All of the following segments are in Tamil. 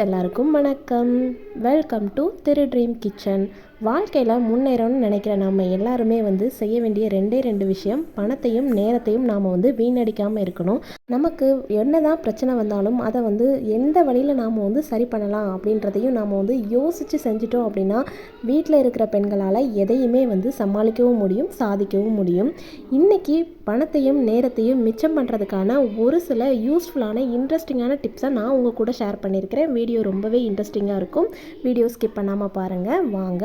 எல்லாருக்கும் வணக்கம். Welcome to Thiru dream kitchen வாழ்க்கையில் முன்னேறணும்னு நினைக்கிற நாம் எல்லாருமே வந்து செய்ய வேண்டிய ரெண்டே ரெண்டு விஷயம் பணத்தையும் நேரத்தையும் நாம் வந்து வீணடிக்காமல் இருக்கணும். நமக்கு என்ன தான் பிரச்சனை வந்தாலும் அதை வந்து எந்த வழியில் நாம் வந்து சரி பண்ணலாம் அப்படின்றதையும் நாம் வந்து யோசித்து செஞ்சிட்டோம் அப்படின்னா வீட்டில் இருக்கிற பெண்களால் எதையுமே வந்து சமாளிக்கவும் முடியும் சாதிக்கவும் முடியும். இன்றைக்கி பணத்தையும் நேரத்தையும் மிச்சம் பண்ணுறதுக்கான ஒரு சில யூஸ்ஃபுல்லான இன்ட்ரெஸ்டிங்கான டிப்ஸை நான் உங்கள் கூட ஷேர் பண்ணியிருக்கிறேன். வீடியோ ரொம்பவே இன்ட்ரெஸ்டிங்காக இருக்கும். வீடியோ ஸ்கிப் பண்ணாமல் பாருங்கள் வாங்க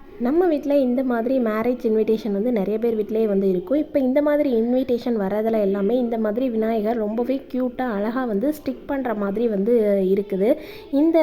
நம்ம வீட்டில் இந்த மாதிரி மேரேஜ் இன்விடேஷன் வந்து நிறைய பேர் வீட்டிலே வந்து இருக்கும். இப்போ இந்த மாதிரி இன்விடேஷன் வரதில் எல்லாமே இந்த மாதிரி விநாயகர் ரொம்பவே க்யூட்டாக அழகாக வந்து ஸ்டிக் பண்ணுற மாதிரி வந்து இருக்குது. இந்த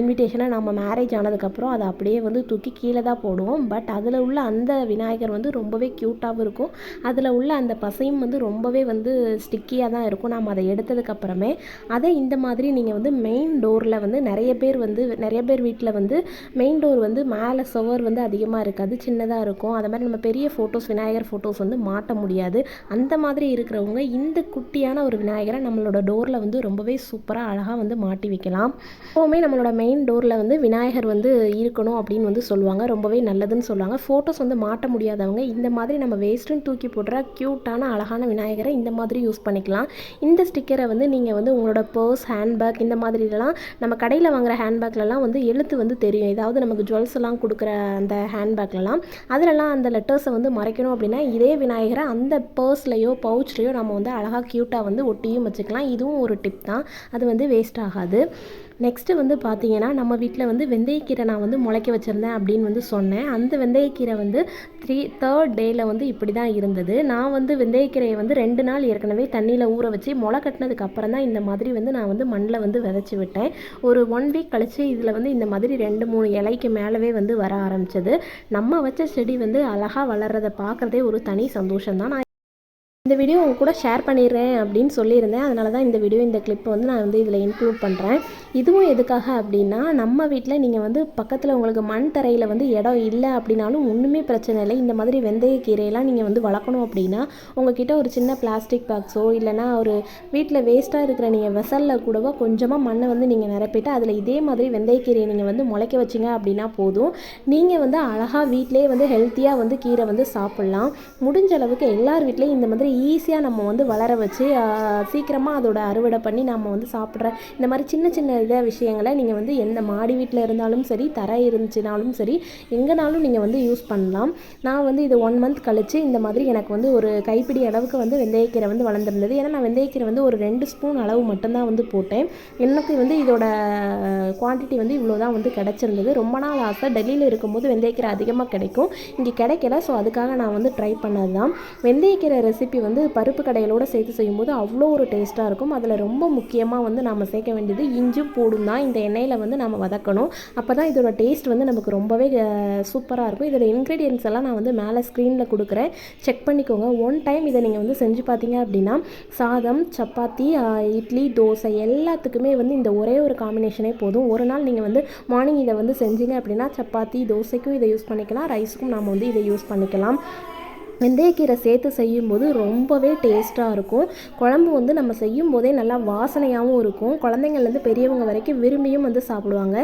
இன்விடேஷனை நம்ம மேரேஜ் ஆனதுக்கப்புறம் அதை அப்படியே வந்து தூக்கி கீழே தான் போடுவோம். பட் அதில் உள்ள அந்த விநாயகர் வந்து ரொம்பவே க்யூட்டாகவும் இருக்கும். அதில் உள்ள அந்த பசையும் வந்து ரொம்பவே வந்து ஸ்டிக்கியாக தான் இருக்கும். நம்ம அதை எடுத்ததுக்கப்புறமே அதை இந்த மாதிரி நீங்கள் வந்து மெயின் டோரில் வந்து நிறைய பேர் வந்து நிறைய பேர் வீட்டில் வந்து மெயின் டோர் வந்து மேலே சுவர் வந்து அதிகமாக இருக்காது சின்னதாக இருக்கும். அதை மாதிரி நம்ம பெரிய ஃபோட்டோஸ் விநாயகர் ஃபோட்டோஸ் வந்து மாட்ட முடியாது. அந்த மாதிரி இருக்கிறவங்க இந்த குட்டியான ஒரு விநாயகரை நம்மளோட டோரில் வந்து ரொம்பவே சூப்பராக அழகாக வந்து மாட்டி வைக்கலாம். எப்போவுமே நம்மளோட மெயின் டோரில் வந்து விநாயகர் வந்து இருக்கணும் அப்படின்னு வந்து சொல்லுவாங்க. ரொம்பவே நல்லதுன்னு சொல்லுவாங்க. ஃபோட்டோஸ் வந்து மாட்ட முடியாதவங்க இந்த மாதிரி நம்ம வேஸ்ட்டுன்னு தூக்கி போடுற க்யூட்டான அழகான விநாயகரை இந்த மாதிரி யூஸ் பண்ணிக்கலாம். இந்த ஸ்டிக்கரை வந்து நீங்கள் வந்து உங்களோட பர்ஸ் ஹேண்ட்பேக் இந்த மாதிரிலாம் நம்ம கடையில் வாங்குற ஹேண்ட்பேக்லலாம் வந்து எழுத்து வந்து தெரியும். ஏதாவது நமக்கு ஜுவல்ஸ் எல்லாம் கொடுக்குற அந்த ஹேண்ட்பேக்லலாம் அதிலலாம் அந்த லெட்டர்ஸை வந்து மறைக்கணும் அப்படின்னா இதே விநாயகரை அந்த பர்ஸ்லையோ பவுச்லேயோ நம்ம வந்து அழகாக க்யூட்டாக வந்து ஒட்டியும் வச்சுக்கலாம். இதுவும் ஒரு டிப் தான். அது வந்து வேஸ்ட் ஆகாது. நெக்ஸ்ட்டு வந்து பார்த்தீங்கன்னா நம்ம வீட்டில் வந்து வெந்தயக்கீரை நான் வந்து முளைக்க வச்சுருந்தேன் அப்படின்னு வந்து சொன்னேன். அந்த வெந்தயக்கீரை வந்து த்ரீ தேர்ட் டேயில் வந்து இப்படி தான் இருந்தது. நான் வந்து வெந்தயக்கீரையை வந்து ரெண்டு நாள் ஏற்கனவே தண்ணியில் ஊற வச்சு முளை கட்டினதுக்கு அப்புறம் தான் இந்த மாதிரி வந்து நான் வந்து மண்ணில் வந்து விதைச்சி விட்டேன். ஒரு ஒன் வீக் கழித்து இதில் வந்து இந்த மாதிரி ரெண்டு மூணு இலைக்கு மேலவே வந்து வர ஆரம்பிச்சது. நம்ம வச்ச செடி வந்து அழகாக வளர்கிறத பார்க்குறதே ஒரு தனி சந்தோஷம் தான் நான் இந்த வீடியோ உங்க கூட ஷேர் பண்ணிடுறேன் அப்படின்னு சொல்லியிருந்தேன். அதனால தான் இந்த வீடியோ இந்த கிளிப்பை வந்து நான் வந்து இதில் இன்க்ளூட் பண்ணுறேன் இதுவும் எதுக்காக அப்படின்னா நம்ம வீட்டில் நீங்கள் வந்து பக்கத்தில் உங்களுக்கு மண் தரையில் வந்து இடம் இல்லை அப்படின்னாலும் ஒன்றுமே பிரச்சனை இல்லை. இந்த மாதிரி வெந்தய கீரையெல்லாம் நீங்கள் வந்து வளர்க்கணும் அப்படின்னா உங்ககிட்ட ஒரு சின்ன பிளாஸ்டிக் பாக்ஸோ இல்லைனா ஒரு வீட்டில் வேஸ்ட்டாக இருக்கிற நீங்கள் வெசலில் கூடவோ கொஞ்சமாக மண்ணை வந்து நீங்கள் நிரப்பிட்டு அதில் இதே மாதிரி வெந்தயக்கீரையை நீங்கள் வந்து முளைக்க வச்சிங்க அப்படின்னா போதும். நீங்கள் வந்து அழகாக வீட்டிலே வந்து ஹெல்த்தியாக வந்து கீரை வந்து சாப்பிட்லாம். முடிஞ்ச அளவுக்கு எல்லார் வீட்லேயும் இந்த மாதிரி ஈஸியாக நம்ம வந்து வளர வச்சு சீக்கிரமாக அதோட அறுவடை பண்ணி நம்ம வந்து சாப்பிட்ற இந்த மாதிரி சின்ன சின்ன இதை விஷயங்களை நீங்கள் வந்து எந்த மாடி வீட்டில் இருந்தாலும் சரி தரை இருந்துச்சுனாலும் சரி எங்கேனாலும் நீங்கள் வந்து யூஸ் பண்ணலாம். நான் வந்து இது ஒன் மந்த் கழித்து இந்த மாதிரி எனக்கு வந்து ஒரு கைப்பிடி அளவுக்கு வந்து வெந்தயக்கீரை வந்து வளர்ந்துருந்தது. ஏன்னா நான் வெந்தயக்கீரை வந்து ஒரு ரெண்டு ஸ்பூன் அளவு மட்டும்தான் வந்து போட்டேன். எனக்கு வந்து இதோட குவான்டிட்டி வந்து இவ்வளோ தான் வந்து கிடச்சிருந்தது. ரொம்ப நாள் ஆசை. டெல்லியில் இருக்கும்போது வெந்தயக்கீரை அதிகமாக கிடைக்கும். இங்கே கிடைக்கல. ஸோ அதுக்காக நான் வந்து ட்ரை பண்ணது தான் வெந்தயக்கீரை ரெசிபி வந்து பருப்பு கடையிலோடு சேர்த்து செய்யும்போது அவ்வளோ ஒரு டேஸ்ட்டாக இருக்கும். அதில் ரொம்ப முக்கியமாக வந்து நம்ம சேர்க்க வேண்டியது இஞ்சும் பூடும் தான். இந்த எண்ணெயில் வந்து நம்ம வதக்கணும். அப்போ தான் இதோட டேஸ்ட் வந்து நமக்கு ரொம்பவே சூப்பராக இருக்கும். இதோட இன்க்ரீடியன்ஸ் எல்லாம் நான் வந்து மேலே ஸ்க்ரீனில் கொடுக்குறேன். செக் பண்ணிக்கோங்க. ஒன் டைம் இதை நீங்கள் வந்து செஞ்சு பார்த்தீங்க அப்படின்னா சாதம் சப்பாத்தி இட்லி தோசை எல்லாத்துக்குமே வந்து இந்த ஒரே ஒரு காம்பினேஷனே போதும். ஒரு நாள் நீங்கள் வந்து மார்னிங் இதை வந்து செஞ்சீங்க அப்படின்னா சப்பாத்தி தோசைக்கும் இதை யூஸ் பண்ணிக்கலாம். ரைஸுக்கும் நாம் வந்து இதை யூஸ் பண்ணிக்கலாம். வெந்தயக்கீரை சேர்த்து செய்யும்போது ரொம்பவே டேஸ்ட்டாக இருக்கும். குழம்பு வந்து நம்ம செய்யும் போதே நல்லா வாசனையாகவும் இருக்கும். குழந்தைங்கள்லேருந்து பெரியவங்க வரைக்கும் விரும்பியும் வந்து சாப்பிடுவாங்க.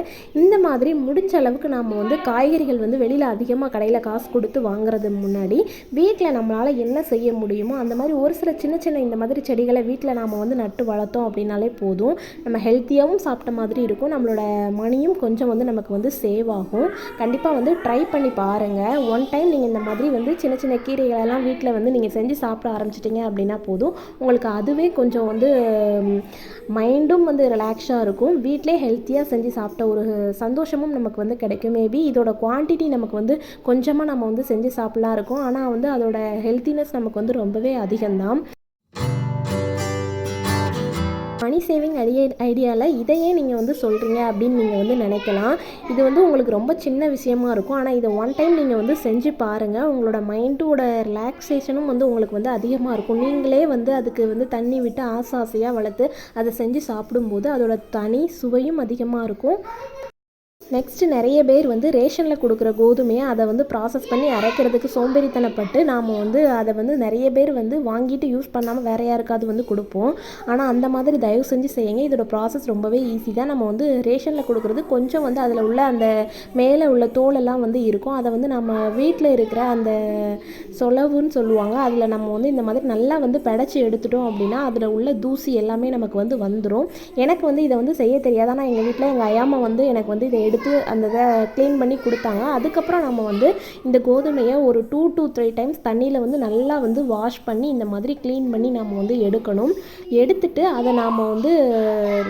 இந்த மாதிரி முடிஞ்ச அளவுக்கு நாம் வந்து காய்கறிகள் வந்து வெளியில் அதிகமாக கடையில் காசு கொடுத்து வாங்குறது முன்னாடி வீட்டில் நம்மளால் என்ன செய்ய முடியுமோ அந்த மாதிரி ஒரு சில சின்ன சின்ன இந்த மாதிரி செடிகளை வீட்டில் நாம் வந்து நட்டு வளர்த்தோம் அப்படின்னாலே போதும். நம்ம ஹெல்த்தியாகவும் சாப்பிட்ட மாதிரி இருக்கும். நம்மளோட மணியும் கொஞ்சம் வந்து நமக்கு வந்து சேவ் ஆகும். கண்டிப்பாக வந்து ட்ரை பண்ணி பாருங்கள் ஒன் டைம் நீங்கள் இந்த மாதிரி வந்து சின்ன சின்ன கீரை கீரைகளெல்லாம் வீட்டில் வந்து நீங்கள் செஞ்சு சாப்பிட ஆரம்பிச்சிட்டிங்க அப்படின்னா போதும். உங்களுக்கு அதுவே கொஞ்சம் வந்து மைண்டும் வந்து ரிலாக்ஸாக இருக்கும். வீட்டிலே ஹெல்த்தியாக செஞ்சு சாப்பிட்ட ஒரு சந்தோஷமும் நமக்கு வந்து கிடைக்கும். மேபி இதோட குவான்டிட்டி நமக்கு வந்து கொஞ்சமாக நம்ம வந்து செஞ்சு சாப்பிட்லாம் இருக்கும். ஆனால் வந்து அதோட ஹெல்த்தினஸ் நமக்கு வந்து ரொம்பவே அதிகம்தான். சேவிங் ஐடியா ஐடியாவில் இதையே நீங்கள் வந்து சொல்கிறீங்க அப்படின்னு நீங்கள் வந்து நினைக்கலாம். இது வந்து உங்களுக்கு ரொம்ப சின்ன விஷயமா இருக்கும். ஆனால் இதை ஒன் டைம் நீங்கள் வந்து செஞ்சு பாருங்கள் உங்களோட மைண்டோட ரிலாக்ஸேஷனும் வந்து உங்களுக்கு வந்து அதிகமாக இருக்கும். நீங்களே வந்து அதுக்கு வந்து தண்ணி விட்டு ஆசை ஆசையாக வளர்த்து அதை செஞ்சு சாப்பிடும்போது அதோட தனி சுவையும் அதிகமாக இருக்கும். நெக்ஸ்ட்டு நிறைய பேர் வந்து ரேஷனில் கொடுக்குற கோதுமையை அதை வந்து ப்ராசஸ் பண்ணி அரைக்கிறதுக்கு சோம்பேறித்தனப்பட்டு நாம் வந்து அதை வந்து நிறைய பேர் வந்து வாங்கிட்டு யூஸ் பண்ணாமல் வேறு யாருக்காவது வந்து கொடுப்போம். ஆனால் அந்த மாதிரி தயவு செஞ்சு செய்யுங்க. இதோட ப்ராசஸ் ரொம்பவே ஈஸி தான். நம்ம வந்து ரேஷனில் கொடுக்குறது கொஞ்சம் வந்து அதில் உள்ள அந்த மேலே உள்ள தோலெல்லாம் வந்து இருக்கும். அதை வந்து நம்ம வீட்டில் இருக்கிற அந்த சொலவுன்னு சொல்லுவாங்க. அதில் நம்ம வந்து இந்த மாதிரி நல்லா வந்து பிடச்சி எடுத்துட்டோம் அப்படின்னா அதில் உள்ள தூசி எல்லாமே நமக்கு வந்து வந்துடும் எனக்கு வந்து இதை வந்து செய்ய தெரியாது. ஆனால் எங்கள் வீட்டில் எங்கள் ஐயாமா வந்து எனக்கு வந்து இதை எடுத்து அந்த இதை க்ளீன் பண்ணி கொடுத்தாங்க. அதுக்கப்புறம் நம்ம வந்து இந்த கோதுமையை ஒரு டூ டூ த்ரீ டைம்ஸ் தண்ணியில் வந்து நல்லா வந்து வாஷ் பண்ணி இந்த மாதிரி க்ளீன் பண்ணி நம்ம வந்து எடுக்கணும். எடுத்துட்டு அதை நாம் வந்து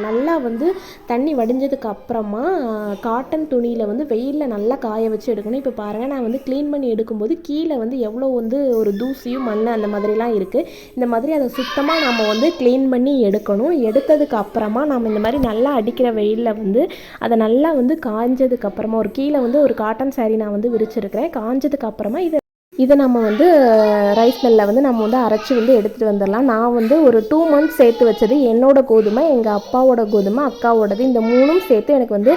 நல்லா வந்து தண்ணி வடிஞ்சதுக்கு அப்புறமா காட்டன் துணியில் வந்து வெயிலில் நல்லா காய வச்சு எடுக்கணும். இப்போ பாருங்கள் நான் வந்து க்ளீன் பண்ணி எடுக்கும்போது கீழே வந்து எவ்வளோ வந்து ஒரு தூசியும் மண் அந்த மாதிரிலாம் இருக்குது இந்த மாதிரி அதை சுத்தமாக நம்ம வந்து க்ளீன் பண்ணி எடுக்கணும். எடுத்ததுக்கு அப்புறமா நம்ம இந்த மாதிரி நல்லா அடிக்கிற வெயிலில் வந்து அதை நல்லா வந்து கா அப்புறமா ஒரு கீழே வந்து ஒரு காட்டன் சாரீ நான் வந்து விரிச்சிருக்கிறேன். காஞ்சதுக்கு அப்புறமா இதை இதை நம்ம வந்து ரைஸ் மில்லில் வந்து நம்ம வந்து அரைச்சி வந்து எடுத்துகிட்டு வந்துடலாம். நான் வந்து ஒரு டூ மந்த்ஸ் சேர்த்து வச்சது என்னோட கோதுமை எங்கள் அப்பாவோட கோதுமை அக்காவோடது. இந்த மூணும் சேர்த்து எனக்கு வந்து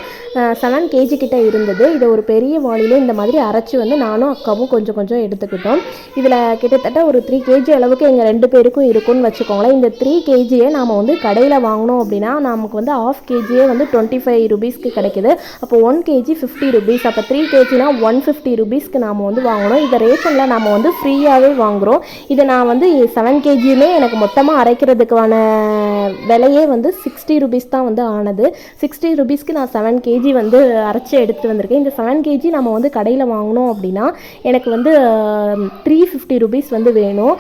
செவன் கேஜி கிட்ட இருந்தது. இதை ஒரு பெரிய வாளியில் இந்த மாதிரி அரைச்சி வந்து நானும் அக்காவும் கொஞ்சம் கொஞ்சம் எடுத்துக்கிட்டோம். இதில் கிட்டத்தட்ட ஒரு த்ரீ கேஜி அளவுக்கு எங்கள் ரெண்டு பேருக்கும் இருக்கும்னு வச்சுக்கோங்களேன். இந்த த்ரீ கேஜியை நாம் வந்து கடையில் வாங்கினோம் அப்படின்னா நமக்கு வந்து ஆஃப் கேஜியே வந்து டுவெண்ட்டி ஃபைவ் ருபீஸ்க்கு கிடைக்குது. அப்போ ஒன் கேஜி ஃபிஃப்டி ருபீஸ் அப்போ த்ரீ கேஜினா ஒன் ஃபிஃப்டி ருபீஸ்க்கு நாம் வந்து வாங்கணும். இதை ரேஷனில் நம்ம வந்து ஃப்ரீயாகவே வாங்குகிறோம் இதை நான் வந்து செவன் கேஜியுமே எனக்கு மொத்தமாக அரைக்கிறதுக்கான விலையே வந்து சிக்ஸ்டி ருபீஸ் தான் வந்து ஆனது. சிக்ஸ்டி ருபீஸ்க்கு நான் செவன் கேஜி வந்து அரைச்சி எடுத்து வந்திருக்கேன். இந்த செவன் கேஜி நம்ம வந்து கடையில் வாங்கினோம் அப்படின்னா எனக்கு வந்து த்ரீ ஃபிஃப்டி ருபீஸ் வந்து வேணும்.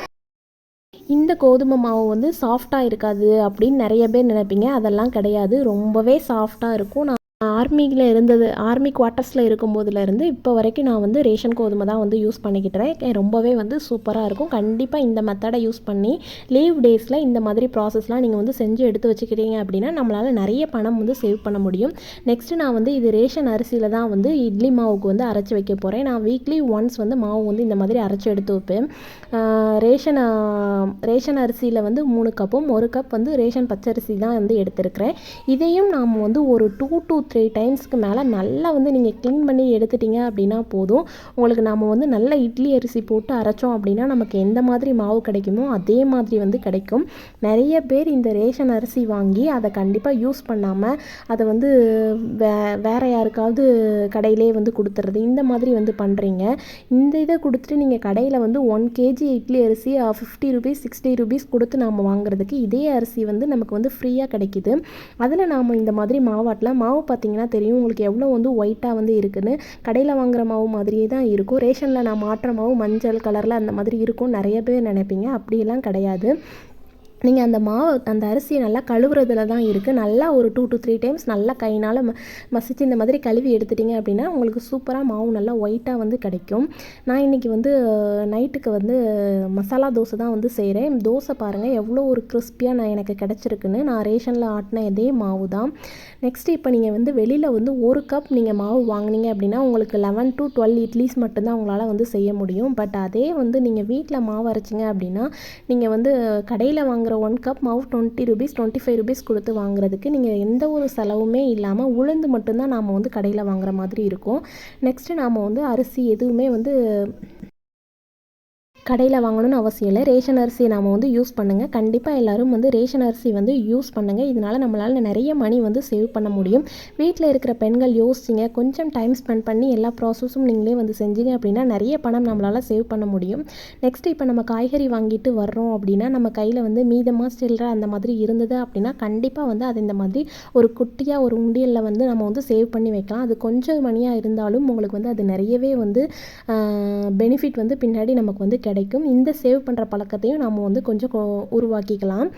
இந்த கோதுமை மாவு வந்து சாஃப்டாக இருக்காது அப்படின்னு நிறைய பேர் நினைப்பீங்க. அதெல்லாம் கிடையாது. ரொம்பவே சாஃப்டாக இருக்கும். நான் ஆர்மியில் இருந்தது ஆர்மி குவார்ட்டர்ஸில் இருக்கும்போதுலேருந்து இப்போ வரைக்கும் நான் வந்து ரேஷன் கோதுமை தான் வந்து யூஸ் பண்ணிக்கிட்டுறேன். ரொம்பவே வந்து சூப்பராக இருக்கும். கண்டிப்பாக இந்த மெத்தடை யூஸ் பண்ணி லீவ் டேஸில் இந்த மாதிரி ப்ராசஸ்லாம் நீங்கள் வந்து செஞ்சு எடுத்து வச்சுக்கிட்டீங்க அப்படின்னா நம்மளால் நிறைய பணம் வந்து சேவ் பண்ண முடியும். நெக்ஸ்ட்டு நான் வந்து இது ரேஷன் அரிசியில் தான் வந்து இட்லி மாவுக்கு வந்து அரைச்சி வைக்க போகிறேன் நான் வீக்லி ஒன்ஸ் வந்து மாவு வந்து இந்த மாதிரி அரைச்சி எடுத்து வைப்பேன். ரேஷனை ரேஷன் ரேஷன் அரிசியில் வந்து மூணு கப்பும் ஒரு கப் வந்து ரேஷன் பச்சரிசி தான் வந்து எடுத்திருக்கிறேன். இதையும் நாம் வந்து ஒரு டூ டூ த்ரீ டைம்ஸ்க்கு மேலே நல்லா வந்து நீங்கள் க்ளீன் பண்ணி எடுத்துட்டீங்க அப்படின்னா போதும். உங்களுக்கு நாம் வந்து நல்ல இட்லி அரிசி போட்டு அரைச்சோம் அப்படின்னா நமக்கு எந்த மாதிரி மாவு கிடைக்குமோ அதே மாதிரி வந்து கிடைக்கும். நிறைய பேர் இந்த ரேஷன் அரிசி வாங்கி அதை கண்டிப்பாக யூஸ் பண்ணாமல் அதை வந்து வே வேறு யாருக்காவது கடையிலே வந்து கொடுத்துறது இந்த மாதிரி வந்து பண்ணுறீங்க இந்த இதை கொடுத்துட்டு நீங்கள் கடையில் வந்து ஒன் கேஜி இட்லி அரிசி ஃபிஃப்டி ருபீஸ் சிக்ஸ்டி ருபீஸ் கொடுத்து நாம் வாங்குறதுக்கு இதே அரிசி வந்து நமக்கு வந்து ஃப்ரீயாக கிடைக்குது. அதில் நாம் இந்த மாதிரி மாவாட்டலாம். மாவு பார்த்தீங்கன்னா தெரியும். உங்களுக்கு எவ்வளோ வந்து ஒயிட்டாக வந்து இருக்குதுன்னு கடையில் வாங்குற மாவு மாதிரியே தான் இருக்கும். ரேஷனில் நான் மாற்ற மாவு மஞ்சள் கலரில் அந்த மாதிரி இருக்கும் நிறைய பேர் நினைப்பீங்க. அப்படியெல்லாம் கிடையாது. நீங்கள் அந்த மாவு அந்த அரிசியை நல்லா கழுவுறதுல தான் இருக்குது நல்லா ஒரு டூ டு த்ரீ டைம்ஸ் நல்லா கையினால் ம மசிச்சு இந்த மாதிரி கழுவி எடுத்துட்டிங்க அப்படின்னா உங்களுக்கு சூப்பராக மாவு நல்லா ஒயிட்டாக வந்து கிடைக்கும். நான் இன்றைக்கி வந்து நைட்டுக்கு வந்து மசாலா தோசை தான் வந்து செய்கிறேன் தோசை பாருங்கள் எவ்வளோ ஒரு கிறிஸ்பியாக நான் எனக்கு கிடச்சிருக்குன்னு நான் ரேஷனில் ஆட்டின இதே மாவு தான். நெக்ஸ்ட் இப்போ நீங்கள் வந்து வெளியில் வந்து ஒரு கப் நீங்கள் மாவு வாங்குனீங்க அப்படின்னா உங்களுக்கு லெவன் டு டுவெல் இட்லிஸ் மட்டும்தான் உங்களால் வந்து செய்ய முடியும். பட் அதே வந்து நீங்கள் வீட்டில் மாவு அரைச்சிங்க அப்படின்னா நீங்கள் வந்து கடையில் ஒரு ஒன் கப் மாவு twenty rupees twenty five rupees கொடுத்து வாங்குறதுக்கு நீங்கள் எந்த ஒரு செலவுமே இல்லாமல் உளுந்து மட்டும்தான் நாம் வந்து கடையில் வாங்குற மாதிரி இருக்கும். நெக்ஸ்ட்டு நாம் வந்து அரிசி எதுவுமே வந்து கடையில் வாங்கணும்னு அவசியம் இல்லை. ரேஷன் அரிசி நாம் வந்து யூஸ் பண்ணுங்கள் கண்டிப்பாக எல்லோரும் வந்து ரேஷன் அரிசி வந்து யூஸ் பண்ணுங்கள் இதனால் நம்மளால் நிறைய மணி வந்து சேவ் பண்ண முடியும். வீட்டில் இருக்கிற பெண்கள் யோசிச்சிங்க கொஞ்சம் டைம் ஸ்பெண்ட் பண்ணி எல்லா ப்ராசஸும் நீங்களே வந்து செஞ்சீங்க அப்படின்னா நிறைய பணம் நம்மளால் சேவ் பண்ண முடியும். நெக்ஸ்ட் இப்போ நம்ம காய்கறி வாங்கிட்டு வர்றோம் அப்படின்னா நம்ம கையில் வந்து மீதமாக சில்லற அந்த மாதிரி இருந்தது அப்படின்னா கண்டிப்பாக வந்து அது இந்த மாதிரி ஒரு குட்டியாக ஒரு உண்டியலில் வந்து நம்ம வந்து சேவ் பண்ணி வைக்கலாம். அது கொஞ்சம் மணியாக இருந்தாலும் உங்களுக்கு வந்து அது நிறையவே வந்து பெனிஃபிட் வந்து பின்னாடி நமக்கு வந்து கிடைக்கும். இந்த சேவ் பண்ணுற பழக்கத்தையும் நம்ம வந்து கொஞ்சம் கொ- உருவாக்கிக்கலாம்.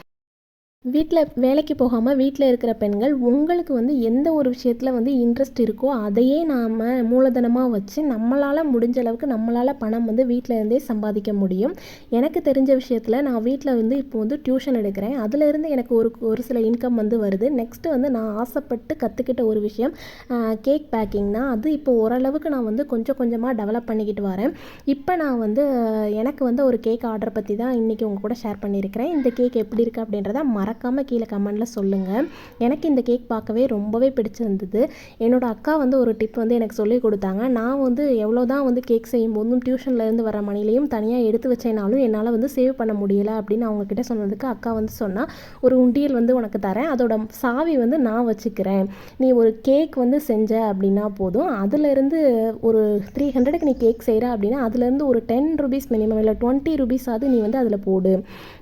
வீட்டில் வேலைக்கு போகாமல் வீட்டில் இருக்கிற பெண்கள் உங்களுக்கு வந்து எந்த ஒரு விஷயத்தில் வந்து இன்ட்ரெஸ்ட் இருக்கோ அதையே நாம் மூலதனமாக வச்சு நம்மளால் முடிஞ்ச அளவுக்கு நம்மளால் பணம் வந்து வீட்டில் இருந்தே சம்பாதிக்க முடியும். எனக்கு தெரிஞ்ச விஷயத்தில் நான் வீட்டில் வந்து இப்போ வந்து டியூஷன் எடுக்கிறேன். அதுலேருந்து எனக்கு ஒரு ஒரு சில இன்கம் வந்து வருது. நெக்ஸ்ட்டு வந்து நான் ஆசைப்பட்டு கற்றுக்கிட்ட ஒரு விஷயம் கேக் பேக்கிங்னா அது இப்போ ஓரளவுக்கு நான் வந்து கொஞ்சம் கொஞ்சமாக டெவலப் பண்ணிக்கிட்டு வரேன். இப்போ நான் வந்து எனக்கு வந்து ஒரு கேக் ஆர்டர் பற்றி தான் இன்றைக்கி உங்கள் கூட ஷேர் பண்ணியிருக்கிறேன். இந்த கேக் எப்படி இருக்குது அப்படின்றத மறக்க மறக்காமல் கீழே கமெண்டில் சொல்லுங்கள் எனக்கு இந்த கேக் பார்க்கவே ரொம்பவே பிடிச்சிருந்தது. என்னோடய அக்கா வந்து ஒரு டிப் வந்து எனக்கு சொல்லி கொடுத்தாங்க. நான் வந்து எவ்வளோ தான் வந்து கேக் செய்யும்போதும் டியூஷன்லேருந்து வர மணிலையும் தனியாக எடுத்து வச்சேனாலும் என்னால் வந்து சேவ் பண்ண முடியலை அப்படின்னு அவங்கக்கிட்ட சொன்னதுக்கு அக்கா வந்து சொன்னால் ஒரு உண்டியல் வந்து உனக்கு தரேன். அதோட சாவி வந்து நான் வச்சுக்கிறேன். நீ ஒரு கேக் வந்து செஞ்ச அப்படின்னா போதும். அதுலேருந்து ஒரு த்ரீ ஹண்ட்ரடுக்கு நீ கேக் செய்கிற அப்படின்னா அதுலேருந்து ஒரு டென் ருபீஸ் மினிமம் இல்லை டுவெண்ட்டி ருபீஸாவது நீ வந்து அதில் போடு.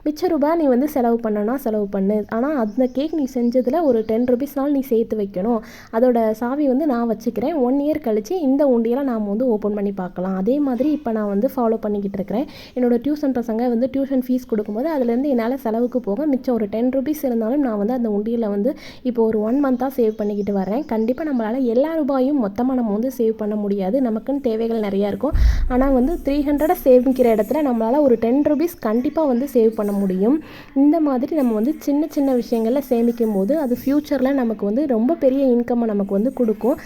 மிச்ச ரூபாய் நீ வந்து செலவு பண்ணனா செலவு பண்ணு. ஆனால் அந்த கேக் நீ செஞ்சதில் ஒரு டென் ருபீஸ்னால் நீ சேர்த்து வைக்கணும். அதோட சாவி வந்து நான் வச்சுக்கிறேன். ஒன் இயர் கழித்து இந்த உண்டியெல்லாம் நாம் வந்து ஓப்பன் பண்ணி பார்க்கலாம். அதே மாதிரி இப்போ நான் வந்து ஃபாலோ பண்ணிக்கிட்டு இருக்கிறேன். என்னோடய டியூஷன் பசங்க வந்து டியூஷன் ஃபீஸ் கொடுக்கும்போது அதுலேருந்து என்னால் செலவுக்கு போக மிச்சம் ஒரு டென் ருபீஸ் இருந்தாலும் நான் வந்து அந்த உண்டியில் வந்து இப்போ ஒரு ஒன் மந்த்தாக சேவ் பண்ணிக்கிட்டு வரேன். கண்டிப்பாக நம்மளால் எல்லா ரூபாயும் மொத்தமாக நம்ம வந்து சேவ் பண்ண முடியாது. நமக்குன்னு தேவைகள் நிறையா இருக்கும். ஆனால் வந்து த்ரீ ஹண்ட்ரடை சேவிக்கிற இடத்துல நம்மளால் ஒரு டென் ருபீஸ் கண்டிப்பாக வந்து சேவ் பண்ண முடியும். இந்த மாதிரி நம்ம வந்து சின்ன சின்ன விஷயங்களில் சேமிக்கும் போது அது ஃப்யூச்சரில் நமக்கு வந்து ரொம்ப பெரிய இன்கம்மை நமக்கு வந்து கொடுக்கும்.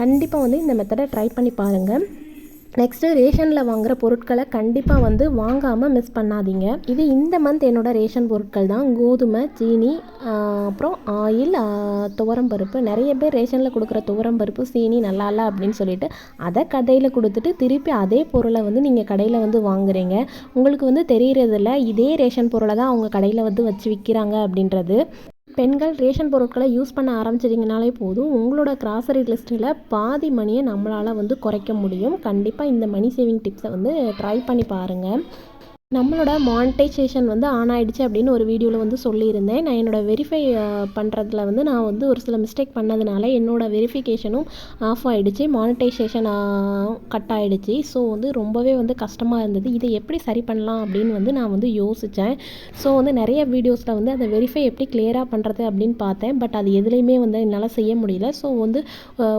கண்டிப்பாக வந்து இந்த மெத்தடை ட்ரை பண்ணி பாருங்கள் நெக்ஸ்ட்டு ரேஷனில் வாங்குகிற பொருட்களை கண்டிப்பாக வந்து வாங்காமல் மிஸ் பண்ணாதீங்க. இது இந்த மந்த் என்னோடய ரேஷன் பொருட்கள் தான். கோதுமை சீனி அப்புறம் ஆயில் துவரம் பருப்பு. நிறைய பேர் ரேஷனில் கொடுக்குற துவரம் பருப்பு சீனி நல்லா இல்லை அப்படின்னு சொல்லிட்டு அதை கடையில் கொடுத்துட்டு திருப்பி அதே பொருளை வந்து நீங்கள் கடையில் வந்து வாங்குறீங்க. உங்களுக்கு வந்து தெரிகிறதில்ல இதே ரேஷன் பொருளை தான் அவங்க கடையில் வந்து வச்சு விற்கிறாங்க அப்படின்றது. பெண்கள் ரேஷன் பொருட்களை யூஸ் பண்ண ஆரம்பிச்சிட்டிங்கனாலே போதும். உங்களோட கிராசரி லிஸ்ட்டில் பாதி மணியை நம்மளால் வந்து குறைக்க முடியும். கண்டிப்பாக இந்த மணி சேவிங் டிப்ஸை வந்து ட்ரை பண்ணி பாருங்கள் நம்மளோட மானிட்டைசேஷன் வந்து ஆன் ஆகிடுச்சு அப்படின்னு ஒரு வீடியோவில் வந்து சொல்லியிருந்தேன். நான் என்னோடய வெரிஃபை பண்ணுறதுல வந்து நான் வந்து ஒரு சில மிஸ்டேக் பண்ணதுனால என்னோடய வெரிஃபிகேஷனும் ஆஃப் ஆகிடுச்சு மானிட்டைசேஷன் கட் ஆகிடுச்சு ஸோ வந்து ரொம்பவே வந்து கஷ்டமாக இருந்தது. இதை எப்படி சரி பண்ணலாம் அப்படின்னு வந்து நான் வந்து யோசித்தேன் ஸோ வந்து நிறைய வீடியோஸில் வந்து அதை வெரிஃபை எப்படி கிளியராக பண்ணுறது அப்படின்னு பார்த்தேன். பட் அது எதுலேயுமே வந்து என்னால் செய்ய முடியல. ஸோ வந்து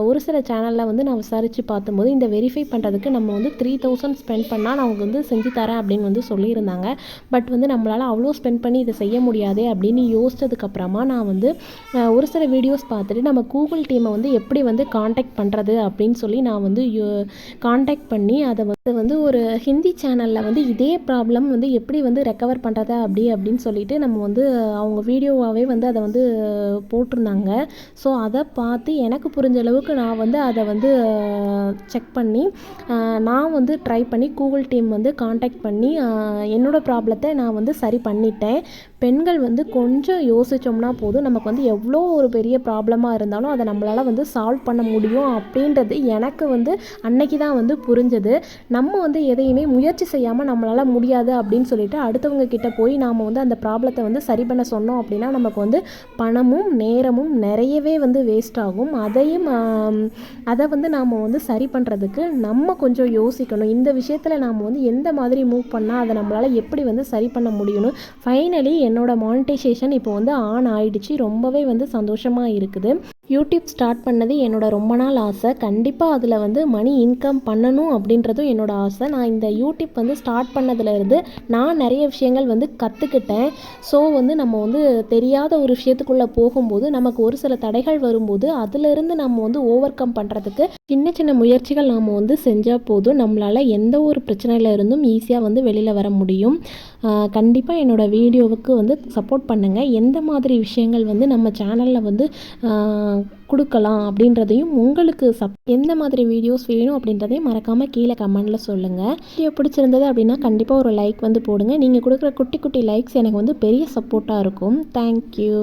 ஒரு சில சேனலில் வந்து நான் விசாரித்து பார்த்தம்போது இந்த வெரிஃபை பண்ணுறதுக்கு நம்ம வந்து த்ரீ தௌசண்ட் ஸ்பெண்ட் பண்ணால் நான் வந்து செஞ்சு தரேன் அப்படின்னு வந்து சொல்லி சொல்லியிருந்தாங்க. பட் வந்து நம்மளால் அவ்வளோ ஸ்பெண்ட் பண்ணி இதை செய்ய முடியாதே அப்படின்னு யோசிச்சதுக்கப்புறமா நான் வந்து ஒரு சில வீடியோஸ் பார்த்துட்டு நம்ம கூகுள் டீமை வந்து எப்படி வந்து காண்டாக்ட் பண்ணுறது அப்படின்னு சொல்லி நான் வந்து காண்டாக்ட் பண்ணி அதை வந்து வந்து ஒரு ஹிந்தி சேனலில் வந்து இதே ப்ராப்ளம் வந்து எப்படி வந்து ரெக்கவர் பண்ணுறது அப்படி அப்படின்னு சொல்லிட்டு நம்ம வந்து அவங்க வீடியோவாகவே வந்து அதை வந்து போட்டிருந்தாங்க. ஸோ அதை பார்த்து எனக்கு புரிஞ்ச அளவுக்கு நான் வந்து அதை வந்து செக் பண்ணி நான் வந்து ட்ரை பண்ணி கூகுள் டீம் வந்து காண்டாக்ட் பண்ணி என்னோடய ப்ராப்ளத்தை நான் வந்து சரி பண்ணிட்டேன். பெண்கள் வந்து கொஞ்சம் யோசித்தோம்னா போதும். நமக்கு வந்து எவ்வளோ ஒரு பெரிய ப்ராப்ளமாக இருந்தாலும் அதை நம்மளால் வந்து சால்வ் பண்ண முடியும் அப்படின்றது எனக்கு வந்து அன்னைக்கு தான் வந்து புரிஞ்சது. நம்ம வந்து எதையுமே முயற்சி செய்யாமல் நம்மளால் முடியாது அப்படின்னு சொல்லிட்டு அடுத்தவங்க கிட்ட போய் நாம் வந்து அந்த ப்ராப்ளத்தை வந்து சரி பண்ண சொன்னோம் அப்படின்னா நமக்கு வந்து பணமும் நேரமும் நிறையவே வந்து வேஸ்ட் ஆகும். அதையும் அதை வந்து நாம் வந்து சரி பண்ணுறதுக்கு நம்ம கொஞ்சம் யோசிக்கணும். இந்த விஷயத்தில் நாம் வந்து எந்த மாதிரி மூவ் பண்ணால் அதை நம்மளால் எப்படி வந்து சரி பண்ண முடியும்னு ஃபைனலி என்னோடய மானிட்டைசேஷன் இப்போ வந்து ஆன் ஆகிடுச்சி ரொம்பவே வந்து சந்தோஷமாக இருக்குது. யூடியூப் ஸ்டார்ட் பண்ணது என்னோட ரொம்ப நாள் ஆசை. கண்டிப்பாக அதில் வந்து மணி இன்கம் பண்ணணும் அப்படின்றதும் என்னோடய ஆசை. நான் இந்த யூடியூப் வந்து ஸ்டார்ட் பண்ணதுலேருந்து நான் நிறைய விஷயங்கள் வந்து கற்றுக்கிட்டேன் ஸோ வந்து நம்ம வந்து தெரியாத ஒரு விஷயத்துக்குள்ளே போகும்போது நமக்கு ஒரு சில தடைகள் வரும்போது அதிலிருந்து நம்ம வந்து ஓவர் கம் பண்ணுறதுக்கு சின்ன சின்ன முயற்சிகள் நாம் வந்து செஞ்சால் போதும். நம்மளால் எந்த ஒரு பிரச்சனையில் இருந்தும் ஈஸியாக வந்து வெளியில் வர முடியும். கண்டிப்பாக என்னோடய வீடியோவுக்கு வந்து சப்போர்ட் பண்ணுங்கள் எந்த மாதிரி விஷயங்கள் வந்து நம்ம சேனலில் வந்து கொடுக்கலாம் அப்படின்றதையும் உங்களுக்கு சப் எந்த மாதிரி வீடியோஸ் வேணும் அப்படின்றதையும் மறக்காமல் கீழே கமெண்டில் சொல்லுங்கள் வீடியோ பிடிச்சிருந்தது அப்படின்னா கண்டிப்பாக ஒரு லைக் வந்து போடுங்க. நீங்கள் கொடுக்குற குட்டி குட்டி லைக்ஸ் எனக்கு வந்து பெரிய சப்போர்ட்டாக இருக்கும். தேங்க்யூ